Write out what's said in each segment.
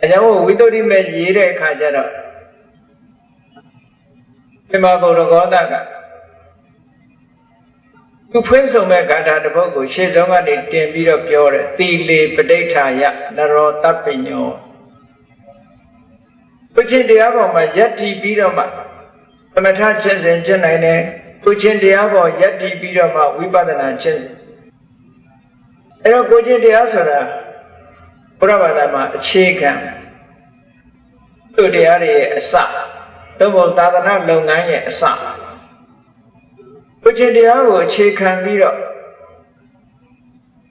အဲကြောင့်ဝိသုဒ္ဓိမဲ့ရေးတဲ့အခါကျတော့ဒီမှာဘုရားဂေါသကသူဖွင့်ဆုံးမဲ့ဂါထာတစ်ပုဒ်ကိုရှေ့ဆုံးကနေတင်ပြီးတော့ပြောတယ်သီလေပဋိဋ္ဌာယနရောတပ္ပညောဘုချင်းတရားပေါ်မှာယက်တည်ပြီးတော့မှသမထချက်စဉ်ကျင့်နိုင်တယ်ဘုချင်းတရားပေါ်ယက်တည်ပြီးတော့မှဝိပဿနာချက်စဉ်အဲတော့ကိုချင်းတရားဆိုတာ ဘုရားဘာသာမှာအခြေခံသူ့တရားတွေရဲ့အစသို့မဟုတ်သာသနာလုပ်ငန်းရဲ့အစကိုချင်းတရားကိုအခြေခံပြီးတော့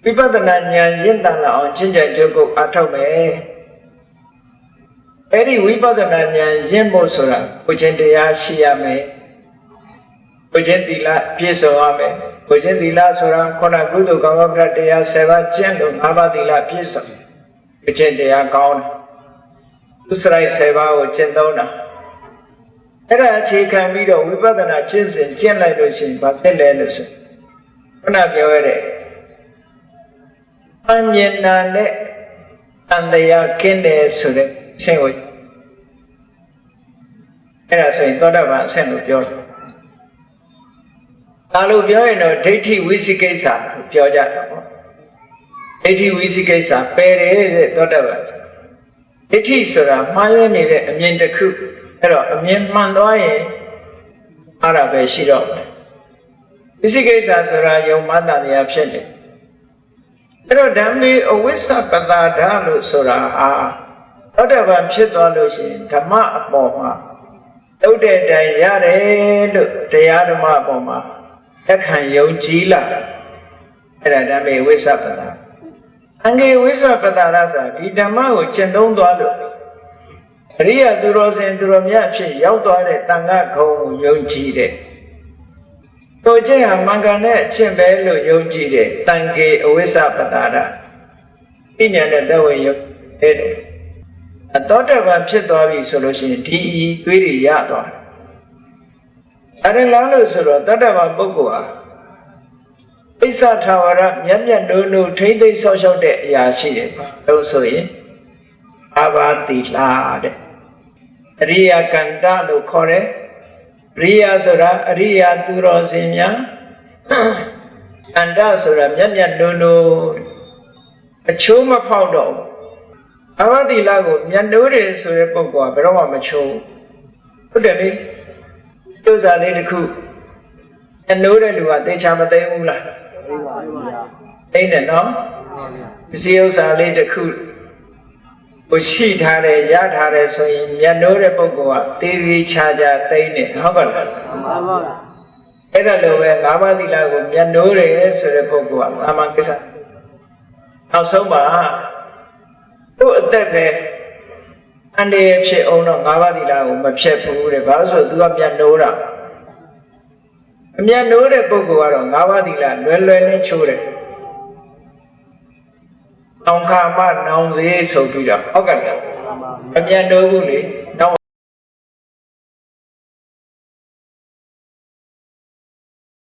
ဝိပဿနာဉာဏ်ရင့်တန်လာအောင်ကျင့်ကြံကြုတ်ကိုအားထုတ်မယ်အဲ့ဒီဝိပဿနာဉာဏ်ရင့်ဖို့ဆိုတာကိုချင်းတရားရှိရမယ်ကိုချင်းသီလပြည့်စုံရမယ်ကိုချင်းသီလဆိုတာခုနကုသိုလ်ကောင်းကောင်းပြတရား7ပါးကျင့်လို့၅ပါးသီလပြည့်စုံ ကိုချင်းတရားကောင်းတယ်သူစရိုက်7ပါးကိုကျင့်သုံးတာအဲ့ဒါအခြေခံပြီးတော့ဝိပဿနာကျင့်စဉ်ကျင့်လိုက်လို့ရှိရင်ဘာဖြစ်လဲလို့ဆိုခုနပြောရတဲ့အမြင်နာနဲ့တန်တရားကင်းတယ်ဆိုတဲ့ဆင့်ကိုအဲ့ဒါဆိုရင်သောတာပန်အဆင့်လို့ပြောတယ်။ဒါလို့ပြောရင်တော့ဒိဋ္ဌိဝိသိကိစ္စလို့ပြောကြတာပေါ့။ ဒိဋ္ဌိဝိသိကိစ္စပယ်တယ်တဲ့သောတာပန်ဆို။ဒိဋ္ဌိဆိုတာမှားရွေးနေတဲ့အမြင်တစ်ခုအဲ့တော့အမြင်မှန်သွားရင်အဲ့ဒါပဲရှိတော့မယ်။ဝိသိကိစ္စဆိုတာယုံမှန်တရားဖြစ်တယ်။အဲ့တော့ဓမ္မေအဝိစ္စပတာဒလို့ဆိုတာဟာသောတာပန်ဖြစ်သွားလို့ရှိရင်ဓမ္မအပေါ်မှာတုတ်တဲ့တိုင်ရတယ်လို့တရားဓမ္မအပေါ်မှာလက်ခံယုံကြည်လာအဲ့ဒါဓမ္မေဝိစ္စပတာ အငေဝိစ္စပတာရဆိုတာဒီဓမ္မကိုကျင့်သုံးသွားလို့အရိယသူတော်စင်သူတော်မြတ်ဖြစ်ရောက်သွားတဲ့တန်ခါခုံကိုယုံကြည်တဲ့တို့ချင်းဟာမင်္ဂန်တဲ့အချင်းပဲလို့ယုံကြည်တဲ့တန်ကေအဝိစ္စပတာရပညာနဲ့တဝေယုံတဲ့အတောတပံဖြစ်သွားပြီဆိုလို့ရှိရင်ဒီဤသွေးတွေရသွားတယ်။အဲဒါလားလို့ဆိုတော့တတ္တဗပုဂ္ဂိုလ်ဟာ ပိဿထာဝရမျက်မျက်နှုံနှုံထိမ့်သိမ့်ဆောက်ရှောက်တဲ့အရာရှိတယ်။လို့ဆိုရင်အာဘာတိလာတဲ့အရိယကန္တလို့ခေါ်တယ်။ရိယဆိုတာအရိယသူတော်စင်များကန္တဆိုတာမျက်မျက်နှုံနှုံအချိုးမဖောက်တော့ဘူးအဝတိလကိုမြတ်နိုးတယ်ဆိုတဲ့ပုဂ္ဂိုလ်ကဘယ်တော့မှမချိုးဟုတ်တယ်လေကျုပ်စာလေးတစ်ခုမြတ်နိုးတဲ့လူကသေချာမသိဘူးလား သိတယ်နော်ဒီစီဥစ္စာလေးတစ်ခုကိုရှိထားတယ်ရထားတယ်ဆိုရင်မြတ်နိုးတဲ့ပုဂ္ဂိုလ်ကသေသေးချာချာသိနေဟုတ်ကဲ့လားမှန်ပါဗျာအဲ့ဒါလိုပဲငါးပါးသီလကိုမြတ်နိုးတယ်ဆိုတဲ့ပုဂ္ဂိုလ်ကအာမကိစ္စနောက်ဆုံးပါသူ့အသက်ပဲအန္တရာယ်ဖြစ်အောင်တော့ငါးပါးသီလကိုမဖြတ်ဘူးတဲ့ဘာလို့ဆိုသူကမြတ်နိုးတာ အမြတ်နိုးတဲ့ပုဂ္ဂိုလ်ကတော့ငါးပါးသီလလွယ်လွယ်နဲ့ချိုးတယ်တောင်ခါမနောင်စေးဆိုပြီးတော့ဟုတ်ကဲ့လားအမြတ်နိုးဘူးလေ